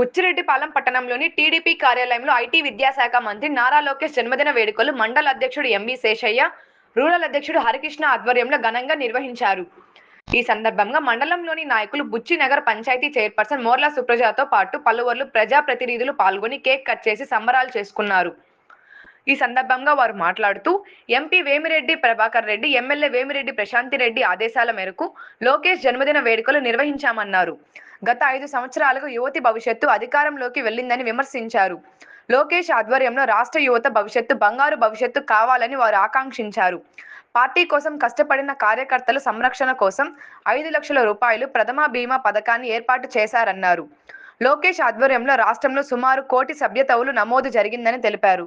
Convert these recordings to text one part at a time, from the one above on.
బుచ్చిరెడ్డిపాలెం పట్టణంలోని టీడీపీ కార్యాలయంలో ఐటీ విద్యాశాఖ మంత్రి నారా లోకేష్ జన్మదిన వేడుకలు మండల అధ్యక్షుడు ఎంవి శేషయ్య రూరల్ అధ్యక్షుడు హరికృష్ణ ఆధ్వర్యంలో ఘనంగా నిర్వహించారు. ఈ సందర్భంగా మండలంలోని నాయకులు బుచ్చినగర్ పంచాయతీ చైర్పర్సన్ మోర్లా సుప్రజాతో పాటు పలువురు ప్రజాప్రతినిధులు పాల్గొని కేక్ కట్ చేసి సంబరాలు చేసుకున్నారు. ఈ సందర్భంగా వారు మాట్లాడుతూ ఎంపీ వేమిరెడ్డి ప్రభాకర్ రెడ్డి ఎమ్మెల్యే వేమిరెడ్డి ప్రశాంతి రెడ్డి ఆదేశాల మేరకు లోకేష్ జన్మదిన వేడుకలు నిర్వహించామన్నారు. గత ఐదు సంవత్సరాలకు యువతి భవిష్యత్తు అధికారంలోకి వెళ్ళిందని విమర్శించారు. లోకేష్ ఆధ్వర్యంలో రాష్ట్ర యువత భవిష్యత్తు బంగారు భవిష్యత్తు కావాలని వారు ఆకాంక్షించారు. పార్టీ కోసం కష్టపడిన కార్యకర్తల సంరక్షణ కోసం ఐదు లక్షల రూపాయలు ప్రథమ బీమా పథకాన్ని ఏర్పాటు చేశారన్నారు. లోకేష్ ఆధ్వర్యంలో రాష్ట్రంలో సుమారు కోటి సభ్యతవులు నమోదు జరిగిందని తెలిపారు.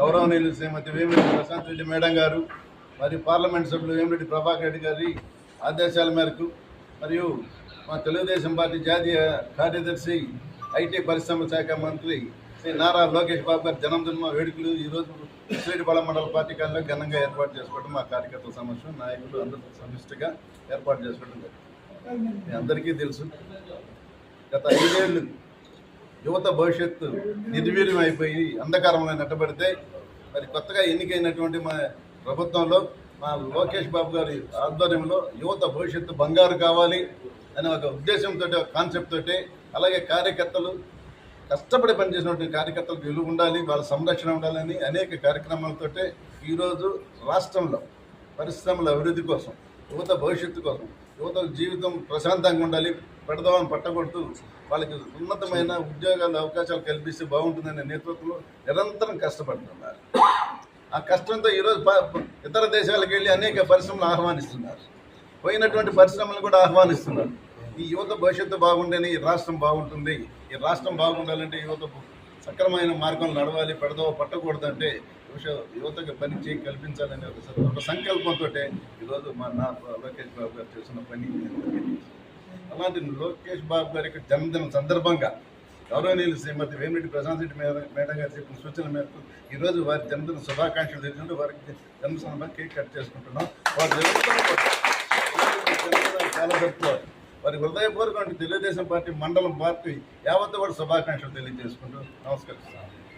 గౌరవనీయులు శ్రీమతి వేమిరెడ్డి ప్రశాంత్ రెడ్డి మేడం గారు మరియు పార్లమెంట్ సభ్యులు వేమిరెడ్డి ప్రభాకర్ రెడ్డి గారి ఆదేశాల మేరకు మరియు మా తెలుగుదేశం పార్టీ జాతీయ కార్యదర్శి ఐటీ పరిశ్రమ శాఖ మంత్రి శ్రీ నారా లోకేష్ బాబు గారి జన్మదిన వేడుకలు ఈరోజు శ్రీడిపాళ మండల పార్టీ కార్యాలయంలో ఘనంగా ఏర్పాటు చేసుకోవడం మా కార్యకర్తల సమస్య నాయకులు అందరూ సమిష్టిగా ఏర్పాటు చేసుకోవడం జరిగింది. అందరికీ తెలుసు గత ఐదేళ్ళు యువత భవిష్యత్తు నిర్వీర్యం అయిపోయి అంధకారంలో నెట్టబడితే మరి కొత్తగా ఎన్నికైనటువంటి మా ప్రభుత్వంలో మా లోకేష్ బాబు గారి ఆధ్వర్యంలో యువత భవిష్యత్తు బంగారు కావాలి అనే ఒక ఉద్దేశంతో కాన్సెప్ట్ తోటి అలాగే కార్యకర్తలు కష్టపడి పనిచేసినటువంటి కార్యకర్తలకు విలువ ఉండాలి వాళ్ళ సంరక్షణ ఉండాలని అనేక కార్యక్రమాలతోటే ఈరోజు రాష్ట్రంలో పరిశ్రమల అభివృద్ధి కోసం యువత భవిష్యత్తు కోసం యువత జీవితం ప్రశాంతంగా ఉండాలి పెడదామని పట్టగొడుతూ వాళ్ళకి ఉన్నతమైన ఉద్యోగాల అవకాశాలు కల్పిస్తే బాగుంటుందనే నేతృత్వంలో నిరంతరం కష్టపడుతున్నారు. ఆ కష్టంతో ఈరోజు ప- ఇతర దేశాలకు వెళ్ళి అనేక పరిశ్రమలు ఆహ్వానిస్తున్నారు. పోయినటువంటి పరిశ్రమలు కూడా ఆహ్వానిస్తున్నారు. ఈ యువత భవిష్యత్తు బాగుంటేనే ఈ రాష్ట్రం బాగుంటుంది. ఈ రాష్ట్రం బాగుండాలంటే యువత సక్రమైన మార్గం నడవాలి పెడదో పట్టకూడదంటే యువత- యువతకు పని చేయి కల్పించాలనే ఒక స- సంకల్పంతో ఈరోజు మా నా లోకేష్ బాబు గారు చేసిన పని అలాంటి లోకేష్ బాబు గారి యొక్క జన్మదినం సందర్భంగా గౌరవనీయులు శ్రీమతి వేమిరెడ్డి ప్రశాంత్ రెడ్డి మేడం గారు చెప్పిన సూచన మేరకు ఈరోజు వారి జన్మదిన శుభాకాంక్షలు తెలిసినట్టు వారికి జన్మ సందర్భంగా కేక్ కట్ చేసుకుంటున్నాం. వారి చాలా జరుపుకోవాలి వారి హృదయపూర్వక తెలుగుదేశం పార్టీ మండలం పార్టీ యావత్తు కూడా శుభాకాంక్షలు తెలియజేసుకుంటూ నమస్కరిస్తాను